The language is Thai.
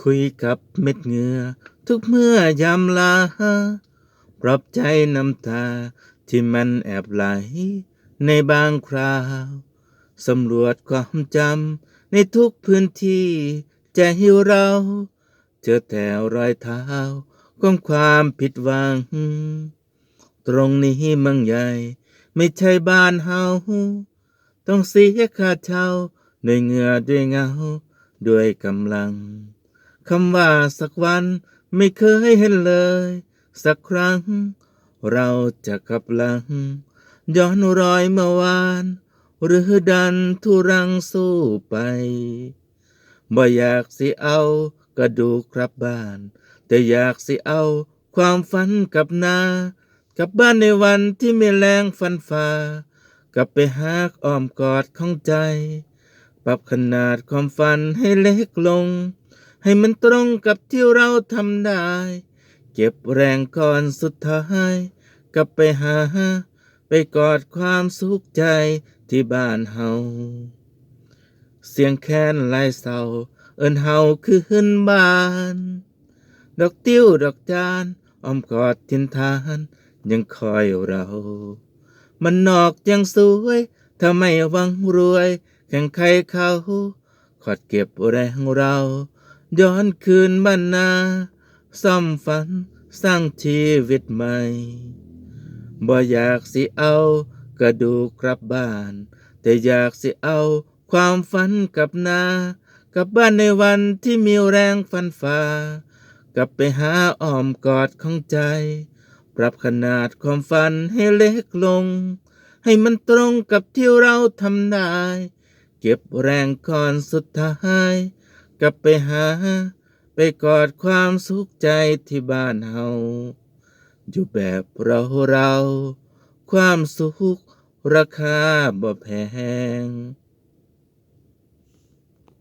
คุยกับเม็ดเหงื่อ ทุกเมื่อยามลาปลอบใจน้ำตาที่มันแอบไหล ในบางคราวสำรวจความจำในทุกพื้นที่จะหิวเราเจอแต่รอยเท้าของความผิดหวัง ตรงนี้มืองใหญ่ ไม่ใช่บ้านเฮาต้องเสียค่าเช่าด้วยเหงื่อด้วยเงา ด้วยกำลัง คำว่าสักวันไม่เคยเห็นเลย สักครั้ง เราจะกลับหลัง ย้อนรอยเมื่อวาน หรือดันทุรังสู้ไป บ่อยากสิเอากระดูกกลับบ้าน แต่อยากสิเอาความฝันกลับหน้ากลับบ้านในวันที่ไม่แรงฟันฝ่ากลับไปหากอ้อมกอดของใจ ปรับขนาดความฝันให้เล็กลง ให้มันตรงกับที่เราทำได้ เก็บแรงก่อนสุดท้ายกลับไปหา ไปกอดความสุขใจที่บ้านเฮา เสียงแค้นลายเศร้าเอินเฮาคือขึ้นบ้าน ดอกติ้วดอกจานอ้อมกอดทินทานยังคอยเรา มันนอกยังสวยถ้าไม่หวังรวย แข่งใครเขาขอดเก็บแรงเรา ย้อนคืนบ้านนาซ่อมฝันสร้างชีวิตใหม่ บ่อยากสิเอากระดูกกลับบ้าน แต่อยากสิเอาความฝันกลับนา กลับบ้านในวันที่มีแรงฟันฝ่ากลับไปหาอ้อมกอดของใจ ปรับขนาดความฝันให้เล็กลง ให้มันตรงกับที่เราทำได้ เก็บแรงก่อนสุดท้าย กลับไปหา ไปกอดความสุขใจที่บ้านเฮาอยู่แบบเราเรา ความสุขราคาบ่แพง